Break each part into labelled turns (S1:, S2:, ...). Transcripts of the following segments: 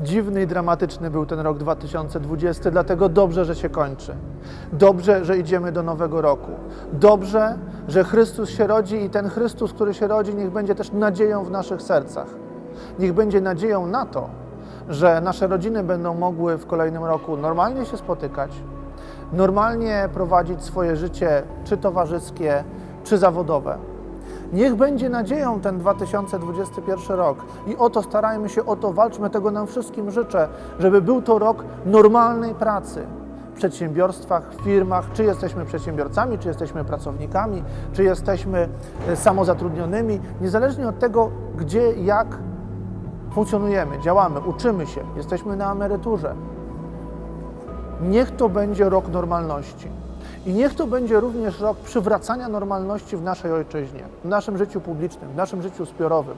S1: Dziwny i dramatyczny był ten rok 2020, dlatego dobrze, że się kończy. Dobrze, że idziemy do nowego roku. Dobrze, że Chrystus się rodzi i ten Chrystus, który się rodzi, niech będzie też nadzieją w naszych sercach. Niech będzie nadzieją na to, że nasze rodziny będą mogły w kolejnym roku normalnie się spotykać, normalnie prowadzić swoje życie, czy towarzyskie, czy zawodowe. Niech będzie nadzieją ten 2021 rok i o to starajmy się, o to walczmy, tego nam wszystkim życzę, żeby był to rok normalnej pracy w przedsiębiorstwach, w firmach, czy jesteśmy przedsiębiorcami, czy jesteśmy pracownikami, czy jesteśmy e, samozatrudnionymi, niezależnie od tego, gdzie, jak funkcjonujemy, działamy, uczymy się, jesteśmy na emeryturze. Niech to będzie rok normalności. I niech to będzie również rok przywracania normalności w naszej ojczyźnie, w naszym życiu publicznym, w naszym życiu zbiorowym.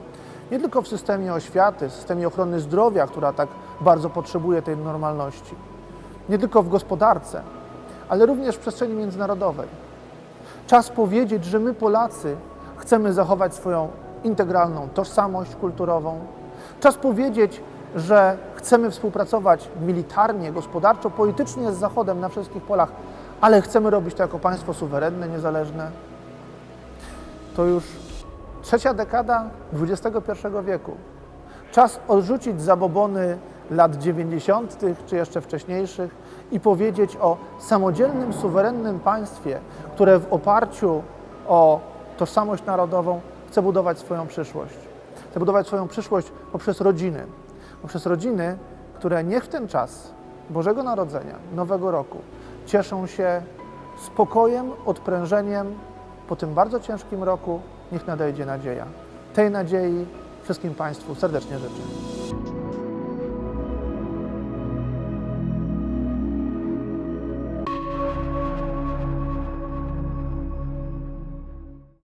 S1: Nie tylko w systemie oświaty, w systemie ochrony zdrowia, która tak bardzo potrzebuje tej normalności. Nie tylko w gospodarce, ale również w przestrzeni międzynarodowej. Czas powiedzieć, że my Polacy chcemy zachować swoją integralną tożsamość kulturową. Czas powiedzieć, że chcemy współpracować militarnie, gospodarczo, politycznie z Zachodem na wszystkich polach, ale chcemy robić to jako państwo suwerenne, niezależne. To już trzecia dekada XXI wieku. Czas odrzucić zabobony lat 90., czy jeszcze wcześniejszych i powiedzieć o samodzielnym, suwerennym państwie, które w oparciu o tożsamość narodową chce budować swoją przyszłość. Chce budować swoją przyszłość poprzez rodziny. Poprzez rodziny, które niech w ten czas Bożego Narodzenia, Nowego Roku cieszą się spokojem, odprężeniem. Po tym bardzo ciężkim roku niech nadejdzie nadzieja. Tej nadziei wszystkim Państwu serdecznie życzę.